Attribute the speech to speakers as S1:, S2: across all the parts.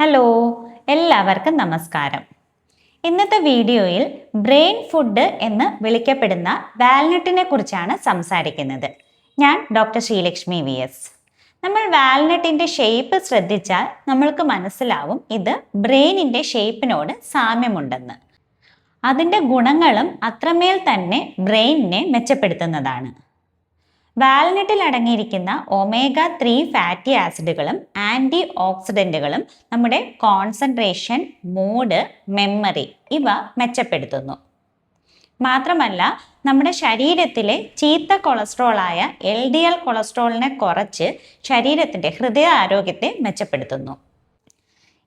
S1: Hello എല്ലാവർക്കും നമസ്കാരം. ഇന്നത്തെ വീഡിയോയിൽ ബ്രെയിൻ ഫുഡ് എന്ന് വിളിക്കപ്പെടുന്ന വാൽനട്ടിനെ കുറിച്ചാണ് സംസാരിക്കുന്നത്. ഞാൻ ഡോക്ടർ ശ്രീലക്ഷ്മി വി എസ്. നമ്മൾ വാൽനട്ടിന്റെ ഷേപ്പ് ശ്രദ്ധിച്ചാൽ നമ്മൾക്ക് മനസ്സിലാവും ഇത് ബ്രെയിനിന്റെ ഷേപ്പിനോട് സാമ്യമുണ്ടെന്ന്. അതിന്റെ ഗുണങ്ങളും അത്രമേൽ തന്നെ ബ്രെയിനിനെ മെച്ചപ്പെടുത്തുന്നതാണ്. വാൽനട്ടിൽ അടങ്ങിയിരിക്കുന്ന ഒമേഗ ത്രീ ഫാറ്റി ആസിഡുകളും ആന്റി ഓക്സിഡന്റുകളും നമ്മുടെ കോൺസെൻട്രേഷൻ മൂഡ് മെമ്മറി ഇവ മെച്ചപ്പെടുത്തുന്നു. മാത്രമല്ല നമ്മുടെ ശരീരത്തിലെ ചീത്ത കൊളസ്ട്രോളായ എൽ ഡി എൽ കൊളസ്ട്രോളിനെ കുറച്ച് ശരീരത്തിന്റെ ഹൃദയ ആരോഗ്യത്തെ മെച്ചപ്പെടുത്തുന്നു.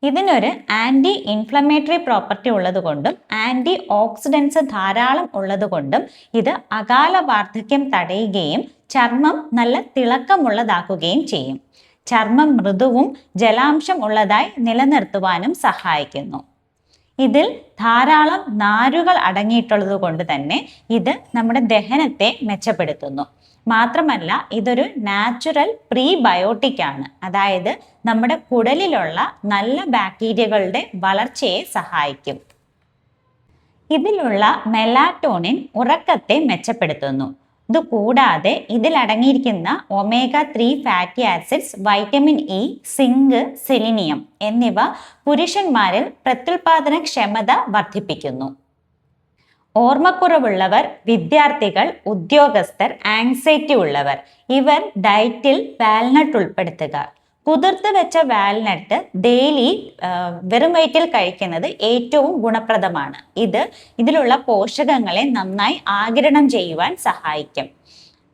S1: ഇതിനൊരു ആന്റി ഇൻഫ്ലമേറ്ററി പ്രോപ്പർട്ടി ഉള്ളതുകൊണ്ടും ആന്റി ഓക്സിഡൻസ് ധാരാളം ഉള്ളതുകൊണ്ടും ഇത് അകാല വാർദ്ധക്യം തടയുകയും ചർമ്മം നല്ല തിളക്കമുള്ളതാക്കുകയും ചെയ്യും. ചർമ്മം മൃദുവും ജലാംശം ഉള്ളതായി നിലനിർത്തുവാനും സഹായിക്കുന്നു. ഇതിൽ ധാരാളം നാരുകൾ അടങ്ങിയിട്ടുള്ളത് കൊണ്ട് തന്നെ ഇത് നമ്മുടെ ദഹനത്തെ മെച്ചപ്പെടുത്തുന്നു. മാത്രമല്ല ഇതൊരു നാച്ചുറൽ പ്രീബയോട്ടിക് ആണ്. അതായത് നമ്മുടെ കുടലിലുള്ള നല്ല ബാക്ടീരിയകളുടെ വളർച്ചയെ സഹായിക്കും. ഇതിലുള്ള മെലാറ്റോണിൻ ഉറക്കത്തെ മെച്ചപ്പെടുത്തുന്നു. ഇത് കൂടാതെ ഇതിൽ അടങ്ങിയിരിക്കുന്ന omega three fatty acids vitamin E zinc selenium എന്നിവ പുരുഷന്മാരിൽ പ്രത്യുൽപാദന ക്ഷമത വർദ്ധിപ്പിക്കുന്നു. ഓർമ്മക്കുറവുള്ളവർ വിദ്യാർത്ഥികൾ ഉദ്യോഗസ്ഥർ ആങ്സൈറ്റി ഉള്ളവർ ഇവർ ഡയറ്റിൽ വാൽനട്ട് ഉൾപ്പെടുത്തുക. കുതിർത്ത് വെച്ച വാൽനട്ട് ഡെയിലി വെറും വയറ്റിൽ കഴിക്കുന്നത് ഏറ്റവും ഗുണപ്രദമാണ്. ഇത് ഇതിലുള്ള പോഷകങ്ങളെ നന്നായി ആകിരണം ചെയ്യുവാൻ സഹായിക്കും.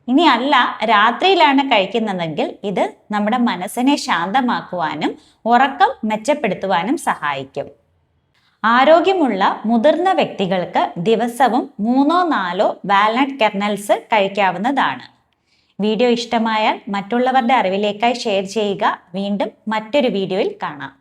S1: ഇനി അല്ല രാത്രിയിലാണ് കഴിക്കുന്നതെങ്കിൽ ഇത് നമ്മുടെ മനസ്സിനെ ശാന്തമാക്കുവാനും ഉറക്കം മെച്ചപ്പെടുത്തുവാനും സഹായിക്കും. ആരോഗ്യമുള്ള മുതിർന്ന വ്യക്തികൾക്ക് ദിവസവും മൂന്നോ നാലോ വാൽനട്ട് കെർണൽസ് കഴിക്കാവുന്നതാണ്. വീഡിയോ ഇഷ്ടമായാൽ മറ്റുള്ളവരുടെ അറിവിലേക്കായി ഷെയർ ചെയ്യുക. വീണ്ടും മറ്റൊരു വീഡിയോയിൽ കാണാം.